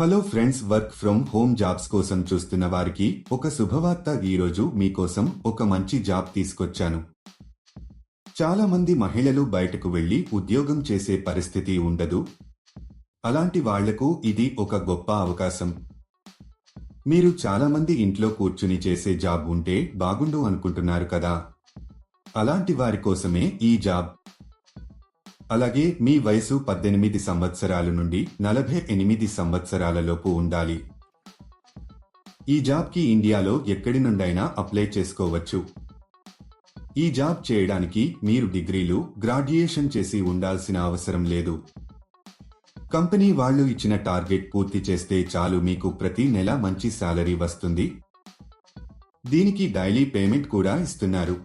Hello friends work from home jobs కోసం చూస్తున్న వారికి ఒక శుభవార్త ఈరోజు మీకోసం ఒక మంచి జాబ్ తీసుకొచ్చాను. చాలా మంది మహిళలు బయటకు వెళ్ళి ఉద్యోగం చేసే పరిస్థితి ఉండదు. అలాంటి వాళ్ళకు ఇది ఒక గొప్ప అవకాశం. మీరు చాలా మంది ఇంట్లో కూర్చుని చేసే జాబ్ ఉంటే బాగుండు అనుకుంటున్నారు కదా? అలాంటి వారి కోసమే ఈ జాబ్. అలాగే మీ వయసు పద్దెనిమిది సంవత్సరాల నుండి నలభై ఎనిమిది సంవత్సరాలలోపు ఉండాలి. ఈ జాబ్కి ఇండియాలో ఎక్కడి నుండైనా అప్లై చేసుకోవచ్చు. ఈ జాబ్ చేయడానికి మీరు డిగ్రీలు గ్రాడ్యుయేషన్ చేసి ఉండాల్సిన అవసరం లేదు. కంపెనీ వాళ్ళు ఇచ్చిన టార్గెట్ పూర్తి చేస్తే చాలు మీకు ప్రతి నెల మంచి శాలరీ వస్తుంది. దీనికి డైలీ పేమెంట్ కూడా ఇస్తున్నారు.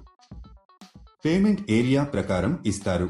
పేమెంట్ ఏరియా ప్రకారం ఇస్తారు.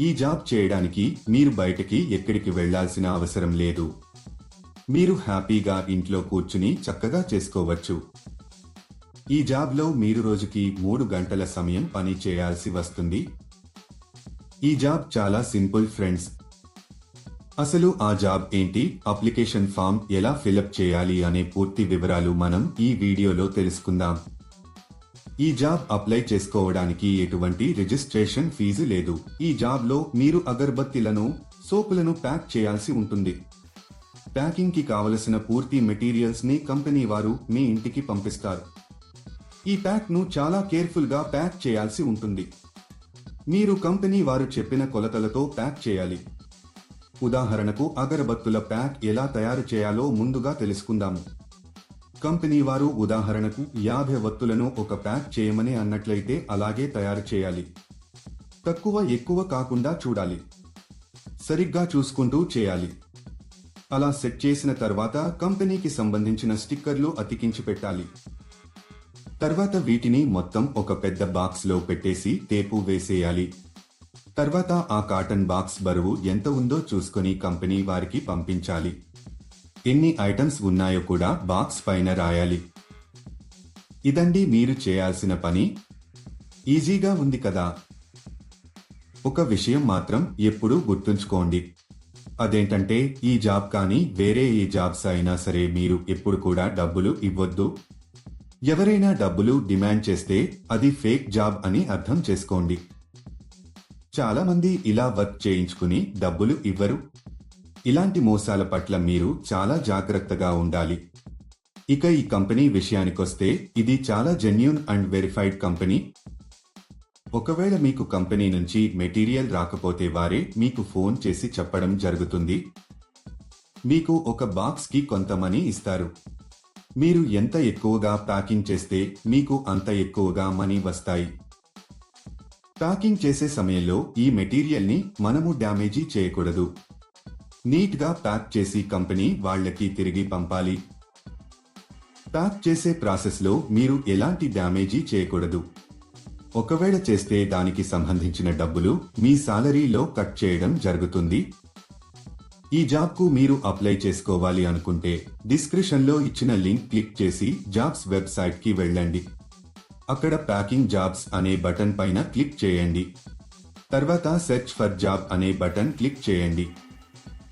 ఈ జాబ్ చేయడానికి మీరు బయటకి ఎక్కడికి వెళ్ళాల్సిన అవసరం లేదు. మీరు హ్యాపీగా ఇంట్లో కూర్చుని చక్కగా చేసుకోవచ్చు. ఈ జాబ్లో మీరు రోజుకి మూడు గంటల సమయం పని చేయాల్సి వస్తుంది. ఈ జాబ్ చాలా సింపుల్ ఫ్రెండ్స్. అసలు ఆ జాబ్ ఏంటి? అప్లికేషన్ ఫామ్ ఎలా ఫిలప్ చేయాలి? అనే పూర్తి వివరాలు మనం ఈ వీడియోలో తెలుసుకుందాం. ఈ జాబ్ అప్లై చేసుకోవడానికి ఎటువంటి రిజిస్ట్రేషన్ ఫీజు లేదు. ఈ జాబ్లో మీరు అగర్బత్తిలను సోపులను ప్యాక్ చేయాల్సి ఉంటుంది. ప్యాకింగ్కి కావలసిన పూర్తి మెటీరియల్స్ని కంపెనీ వారు మీ ఇంటికి పంపిస్తారు. ఈ ప్యాక్ను చాలా కేర్ఫుల్గా ప్యాక్ చేయాల్సి ఉంటుంది. మీరు కంపెనీ వారు చెప్పిన కొలతలతో ప్యాక్ చేయాలి. ఉదాహరణకు అగరబత్తుల ప్యాక్ ఎలా తయారు చేయాలో ముందుగా తెలుసుకుందాము. కంపెనీ వారు ఉదాహరణకు యాభై వత్తులను ఒక ప్యాక్ చేయమని అన్నట్లయితే అలాగే తయారు చేయాలి. తక్కువ ఎక్కువ కాకుండా చూడాలి. సరిగ్గా చూసుకుంటూ చేయాలి. అలా సెట్ చేసిన తర్వాత కంపెనీకి సంబంధించిన స్టిక్కర్లు అతికించి పెట్టాలి. తర్వాత వీటిని మొత్తం ఒక పెద్ద బాక్స్లో పెట్టేసి టేపు వేసేయాలి. తర్వాత ఆ కాటన్ బాక్స్ బరువు ఎంత ఉందో చూసుకొని కంపెనీ వారికి పంపించాలి. ఎన్ని ఐటమ్స్ ఉన్నాయో కూడా బాక్స్ పైన రాయాలి. ఇదండి మీరు చేయాల్సిన పని. ఈజీగా ఉంది కదా. ఒక విషయం మాత్రం ఎప్పుడూ గుర్తుంచుకోండి. అదేంటంటే ఈ జాబ్ కానీ వేరే ఏ జాబ్స్ అయినా సరే మీరు ఎప్పుడు కూడా డబ్బులు ఇవ్వద్దు. ఎవరైనా డబ్బులు డిమాండ్ చేస్తే అది ఫేక్ జాబ్ అని అర్థం చేసుకోండి. చాలామంది ఇలా వర్క్ చేయించుకుని డబ్బులు ఇవ్వరు. ఇలాంటి మోసాల పట్ల మీరు చాలా జాగ్రత్తగా ఉండాలి. ఇక ఈ కంపెనీ విషయానికొస్తే ఇది చాలా జెన్యున్ అండ్ వెరిఫైడ్ కంపెనీ. ఒకవేళ మీకు కంపెనీ నుంచి మెటీరియల్ రాకపోతే వారే మీకు ఫోన్ చేసి చెప్పడం జరుగుతుంది. మీకు ఒక బాక్స్కి కొంత మనీ ఇస్తారు. మీరు ఎంత ఎక్కువగా ప్యాకింగ్ చేస్తే మీకు అంత ఎక్కువగా మనీ వస్తాయి. ప్యాకింగ్ చేసే సమయంలో ఈ మెటీరియల్ని మనము డ్యామేజీ చేయకూడదు. నీట్గా ప్యాక్ చేసి కంపెనీ వాళ్ళకి తిరిగి పంపాలి. ప్యాక్ చేసే ప్రాసెస్లో మీరు ఎలాంటి డ్యామేజీ చేయకూడదు. ఒకవేళ చేస్తే దానికి సంబంధించిన డబ్బులు మీ సాలరీలో కట్ చేయడం జరుగుతుంది. ఈ జాబ్కు మీరు అప్లై చేసుకోవాలి అనుకుంటే డిస్క్రిప్షన్లో ఇచ్చిన లింక్ క్లిక్ చేసి జాబ్స్ వెబ్సైట్కి వెళ్ళండి. అక్కడ ప్యాకింగ్ జాబ్స్ అనే బటన్ పైన క్లిక్ చేయండి. తర్వాత సెర్చ్ ఫర్ జాబ్ అనే బటన్ క్లిక్ చేయండి.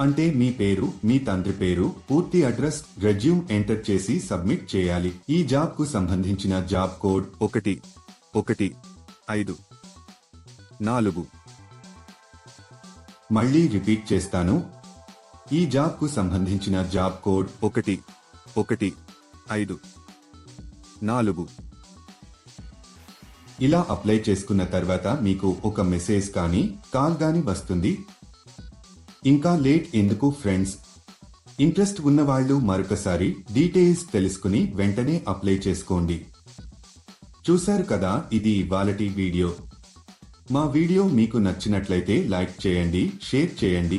అంటే మీ పేరు మీ తండ్రి పేరు పూర్తి అడ్రస్ రెజ్యూమ్ ఎంటర్ చేసి సబ్మిట్ చేయాలి. ఈ జాబ్కు సంబంధించిన జాబ్ కోడ్ ఒకటి ఒకటి ఐదు నాలుగు. మళ్ళీ రిపీట్ చేస్తాను. ఈ జాబ్కు సంబంధించిన జాబ్ కోడ్ ఒకటి ఒకటి ఐదు నాలుగు. ఇలా అప్లై చేసుకున్న తర్వాత మీకు ఒక మెసేజ్ కానీ కాల్ గాని వస్తుంది. ఇంకా లేట్ ఎందుకు ఫ్రెండ్స్? ఇంట్రెస్ట్ ఉన్నవాళ్ళు మరొకసారి డీటెయిల్స్ తెలుసుకుని వెంటనే అప్లై చేసుకోండి. చూశారు కదా ఇది ఇవాళటి వీడియో. మా వీడియో మీకు నచ్చినట్లయితే లైక్ చేయండి షేర్ చేయండి.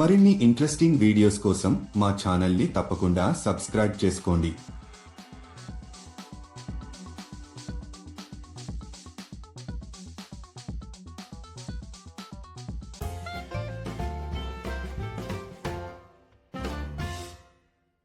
మరిన్ని ఇంట్రెస్టింగ్ వీడియోస్ కోసం మా ఛానల్ని తప్పకుండా సబ్స్క్రైబ్ చేసుకోండి.